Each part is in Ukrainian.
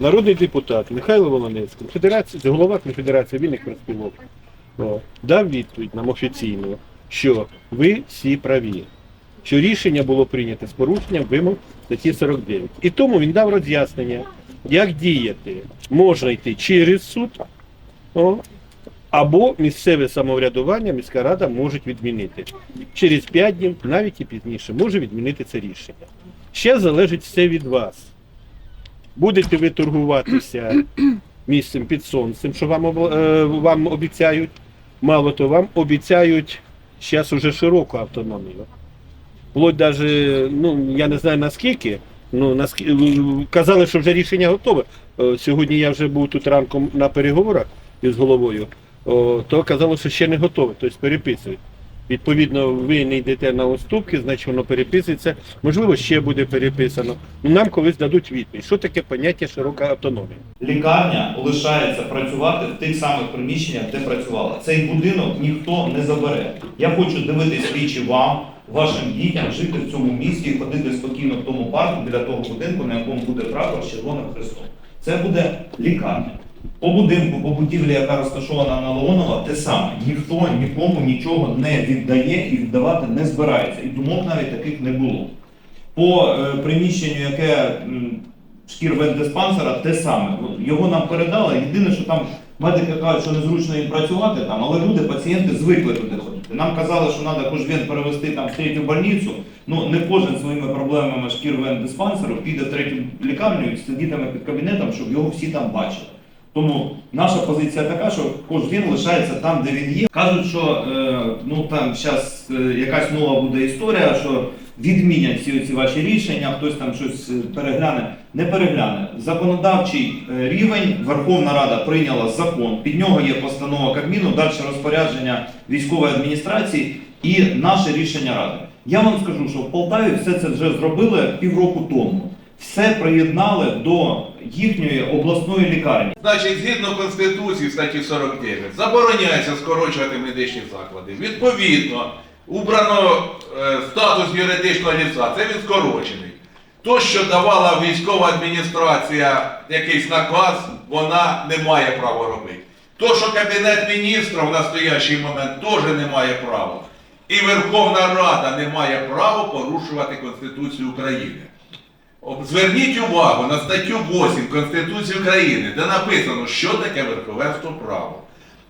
Народний депутат Михайло Волонець, конфедерація, голова конфедерації вільних профспілок, дав відповідь нам офіційно, що ви всі праві, що рішення було прийнято з порушенням вимог статті 49. І тому він дав роз'яснення, як діяти. Можна йти через суд, о, або місцеве самоврядування, міська рада можуть відмінити. Через 5 днів, навіть і пізніше, може відмінити це рішення. Ще залежить все від вас. Будете ви торгуватися місцем під сонцем, що вам, е, вам обіцяють. Мало то вам обіцяють зараз уже широку автономію. Вплоть даже, ну я не знаю наскільки, ну наскільки казали, що вже рішення готове. Е, Сьогодні я вже був тут ранком на переговорах із головою, то казали, що ще не готове, тобто переписують. Відповідно, ви не йдете на уступки, значить воно переписується. Можливо, ще буде переписано. Ну, нам колись дадуть відповідь. Що таке поняття широка автономія? Лікарня лишається працювати в тих самих приміщеннях, де працювала. Цей будинок ніхто не забере. Я хочу дивитись вічі вам, вашим дітям, жити в цьому місті ходити спокійно в тому парку біля того будинку, на якому буде прапор з червоним хрестом. Це буде лікарня. По будинку, по будівлі, яка розташована на Леонова, те саме. Ніхто нікому нічого не віддає і віддавати не збирається. І думок навіть таких не було. По е, приміщенню, яке м, шкірвендиспансера, те саме. Його нам передали. Єдине, що там медики кажуть, що незручно їм працювати там, але люди, пацієнти звикли туди ходити. Нам казали, що треба кожен перевести там в третю больницю. Ну не кожен своїми проблемами шкірвендиспансеру піде в третю лікарню і сидітиме під кабінетом, щоб його всі там бачили. Тому наша позиція така, що кожен лишається там, де він є. Кажуть, що е, ну там зараз е, якась нова буде історія, що відмінять всі ці ваші рішення, хтось там щось е, перегляне. Не перегляне. Законодавчий рівень Верховна Рада прийняла закон. Під нього є постанова Кабміну, далі розпорядження військової адміністрації і наше рішення ради. Я вам скажу, що в Полтаві все це вже зробили півроку тому. Все приєднали до їхньої обласної лікарні. Значить, згідно Конституції статті 49, забороняється скорочувати медичні заклади. Відповідно, убрано е, статус юридичного ліца, це він скорочений. То, що давала військова адміністрація якийсь наказ, вона не має права робити. То, що Кабінет міністрів в настоящий момент теж не має права. І Верховна Рада не має права порушувати Конституцію України. Зверніть увагу на статтю 8 Конституції України, де написано, що таке верховенство права.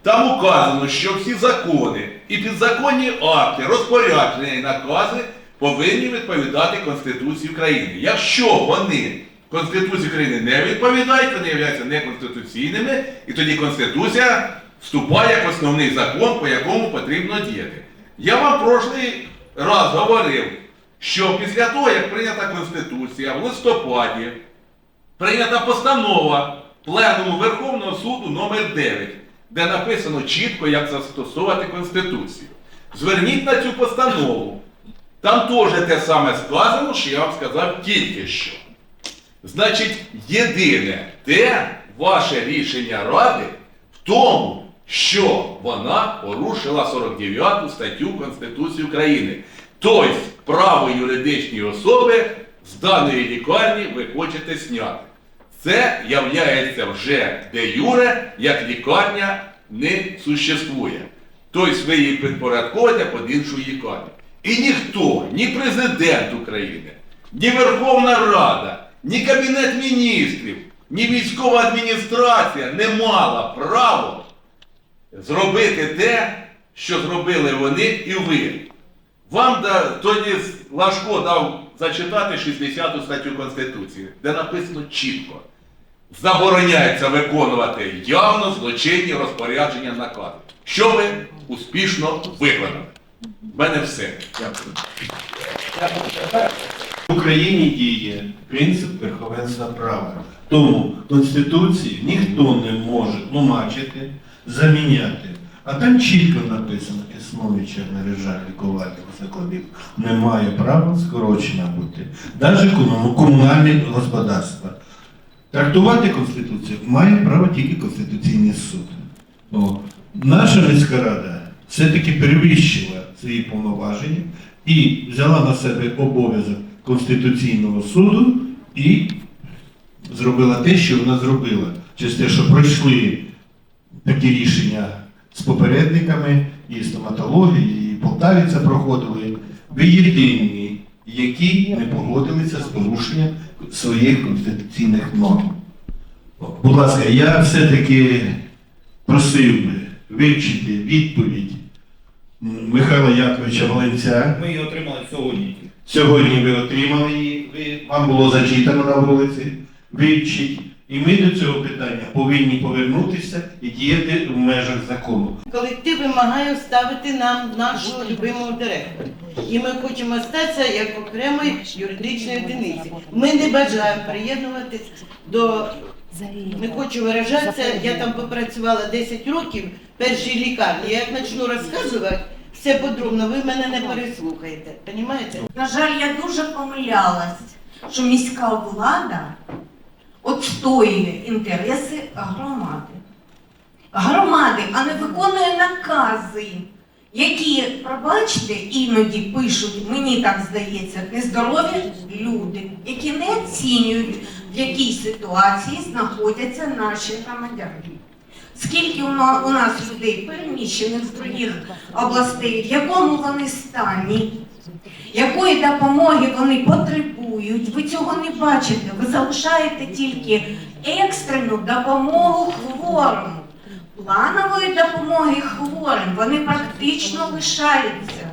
Там указано, що всі закони і підзаконні акти, розпорядження і накази повинні відповідати Конституції України. Якщо вони Конституції України не відповідають, вони являються неконституційними, і тоді Конституція вступає як основний закон, по якому потрібно діяти. Я вам прошлий раз говорив, що після того, як прийнята Конституція в листопаді, прийнята постанова Пленуму Верховного суду номер 9 де написано чітко, як застосовувати Конституцію. Зверніть на цю постанову. Там теж те саме сказано, що я вам сказав тільки що. Значить, єдине те ваше рішення Ради в тому, що вона порушила 49 статтю Конституції України. Тобто, право юридичної особи з даної лікарні ви хочете зняти. Це являється вже де юре, як лікарня не существує. Тобто ви її підпорядковуєте під іншу лікарню. І ніхто, ні президент України, ні Верховна Рада, ні Кабінет міністрів, ні військова адміністрація не мала права зробити те, що зробили вони і ви. Вам да, тоді Лашко дав зачитати 60 статтю Конституції, де написано чітко. Забороняється виконувати явно злочинні розпорядження наказу. Що ви успішно виконали. В мене все. Дякую. В Україні діє принцип верховенства права. Тому Конституції ніхто не може тлумачити, заміняти. А там чітко написано, існуюча мережа лікувальних закладів не має права скорочена бути. Навіть комунальні господарства. Трактувати Конституцію має право тільки Конституційний суд. О, наша міська рада все-таки перевищила свої повноваження і взяла на себе обов'язок Конституційного суду і зробила те, що вона зробила. Через те, що пройшли такі рішення з попередниками, і стоматології, і Полтаві це проходили. Ви єдині, які не погодилися з порушенням своїх конституційних норм. Будь ласка, я все-таки просив би вивчити відповідь Михайла Яковича Волинця. Ми її отримали сьогодні. Сьогодні ви отримали її, вам було зачитано на вулиці, вивчіть. І ми до цього питання повинні повернутися і діяти в межах закону. Колектив вимагає ставити нам нашого любимого директора. І ми хочемо статися як окремої юридичної одиниці. Ми не бажаємо приєднуватись до. Не хочу виражатися, я там попрацювала 10 років в першій лікарні. Я як почну розказувати все подробно, ви мене не переслухаєте. Понімаєте? На жаль, я дуже помилялась, що міська влада відстоює інтереси громади. Громади, а не виконує накази, які, пробачте, іноді пишуть, мені так здається, нездорові люди, які не оцінюють, в якій ситуації знаходяться наші громадяни. Скільки у нас людей переміщених з других областей, в якому вони стані, якої допомоги вони потребують, ви цього не бачите. Ви залишаєте тільки екстрену допомогу хворому. Планової допомоги хворим вони практично лишаються.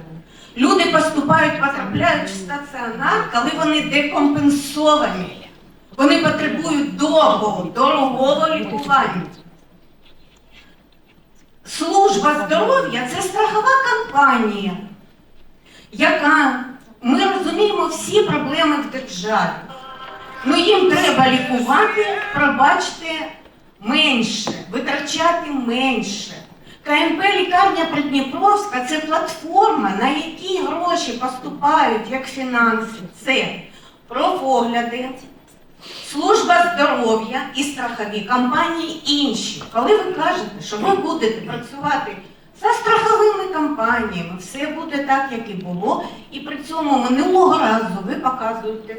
Люди поступають, потрапляють в стаціонар, коли вони декомпенсовані. Вони потребують довгого, дорогого лікування. Служба здоров'я це страхова компанія, яка ми розуміємо всі проблеми в державі. Ну їм треба лікувати, пробачте, менше, витрачати менше. КМП лікарня Придніпровська це платформа, на якій гроші поступають як фінанси. Це профогляди, служба здоров'я і страхові компанії інші. Коли ви кажете, що ви будете працювати за страховими компаніями, все буде так, як і було. І при цьому минулого разу ви показуєте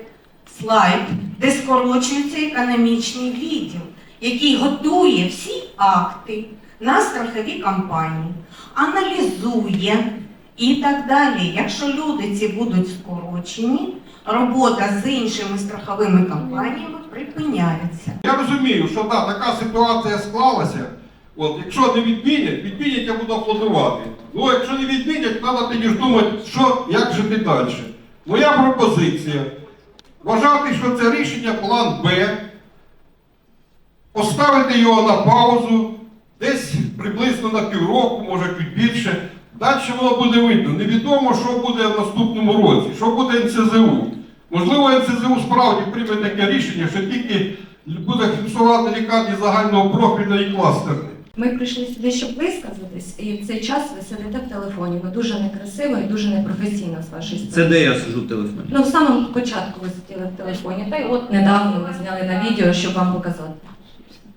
слайд, де скорочується економічний відділ, який готує всі акти на страхові компанії, аналізує і так далі. Якщо люди ці будуть скорочені, робота з іншими страховими компаніями припиняється. Я розумію, що да, така ситуація склалася. От, якщо не відмінять, відмінять, я буду аплодувати. Ну, якщо не відмінять, треба тоді ж думати, що, як жити далі. Моя пропозиція вважати, що це рішення план Б, поставити його на паузу, десь приблизно на півроку, може чуть більше. Далі воно буде видно. Невідомо, що буде в наступному році, що буде НСЗУ. Можливо, НСЗУ справді прийме таке рішення, що тільки буде фіксувати лікарні загального профілю і кластерні. Ми прийшли сюди, щоб висказатись, і в цей час ви сидите в телефоні. Ви дуже некрасиво і дуже непрофесійно з вашої Це де я сиджу в телефоні? Ну, в самому початку ви сиділи в телефоні, та й от недавно ми зняли на відео, щоб вам показати.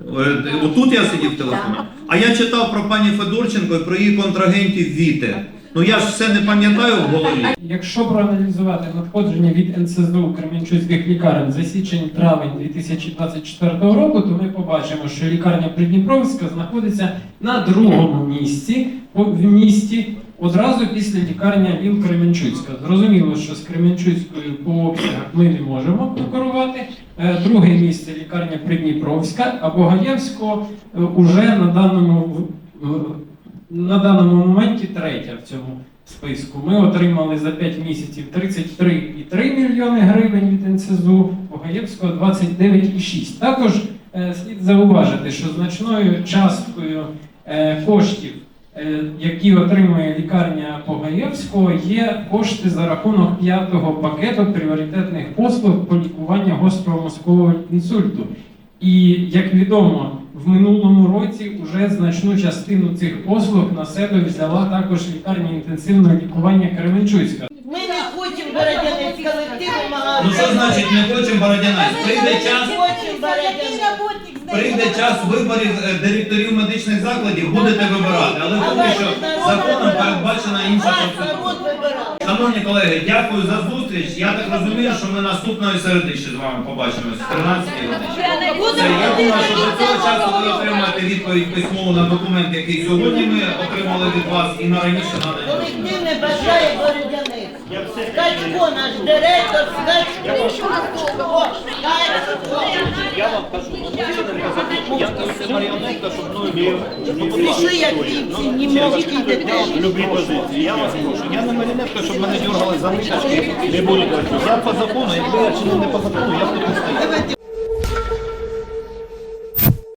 Е, Отут я сидів в телефоні. А я читав про пані Федорченко і про її контрагентів Віте. Ну я ж все не пам'ятаю в голові. Якщо проаналізувати надходження від НСЗУ Кременчуцьких лікарень за січень-травень 2024 року, то ми побачимо, що лікарня Придніпровська знаходиться на другому місці в місті одразу після лікарня Віл Кременчуцька. Зрозуміло, що з Кременчуцькою по обсягах ми не можемо конкурувати. Е, Друге місце лікарня Придніпровська, а Богаєвського е, уже на даному на даному моменті третя в цьому списку. Ми отримали за 5 місяців 33,3 мільйони гривень від НСЗУ, Богаєвського 29,6. Також е, слід зауважити, що значною часткою е, коштів, е, які отримує лікарня Погаєвського, є кошти за рахунок п'ятого пакету пріоритетних послуг по лікуванню гострого мозкового інсульту. І як відомо, в минулому році вже значну частину цих послуг на себе взяла також лікарня інтенсивного лікування Кременчуцька. Ми не хочемо Бородянець, колектив вимагає. Ну що значить не хочемо Бородянець? Прийде час, прийде час виборів е, директорів медичних закладів, будете вибирати. Але поки що законом передбачена інша процедура. Шановні колеги, дякую за зустріч. Я так розумію, що ми наступної середи ще з вами побачимось в 13 годині. Все, я думаю, що до цього часу ви отримаєте відповідь письмову на документ, який сьогодні ми отримали від вас, і на раніше надані. Колектив не бажає бородяниць. Скачко наш директор, скачко. Скачко. Я вам кажу, я не маріонетка, щоб мною Прийшли як вівці, ні мовки йдете. любі позиції. Я вас прошу. Я не маріонетка, щоб мене дергали за ниточки. Не буду. Я по закону, якби я чинив не по закону, я б тут не стояв.